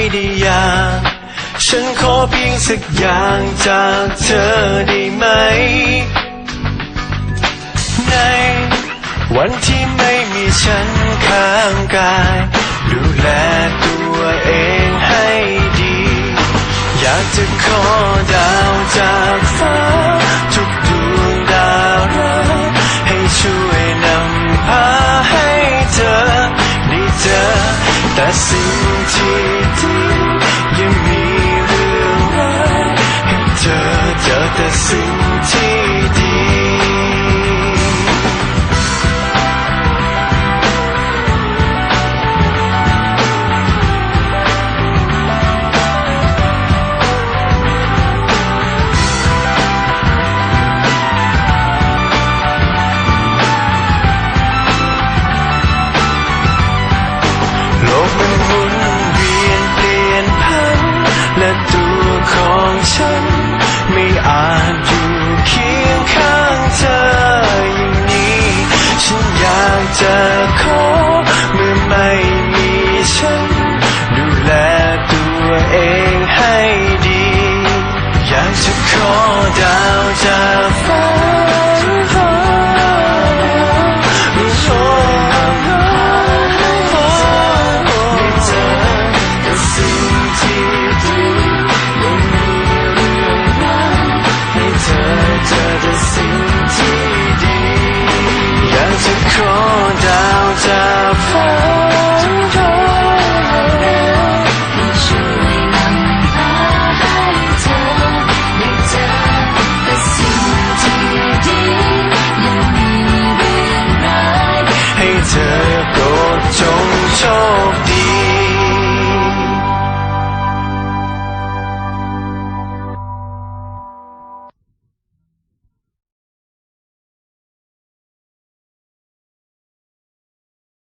ไรได้อย่าง ฉันขอเพียงสักอย่างจากเธอได้ไหม ในวันที่ไม่มีฉันข้างกาย ดูแลตัวเองให้ดี อยากจะขอดาวจากฟ้า ทุกดวงดาวรักให้ช่วยนำพาให้เธอได้เจอแต่สิ่ง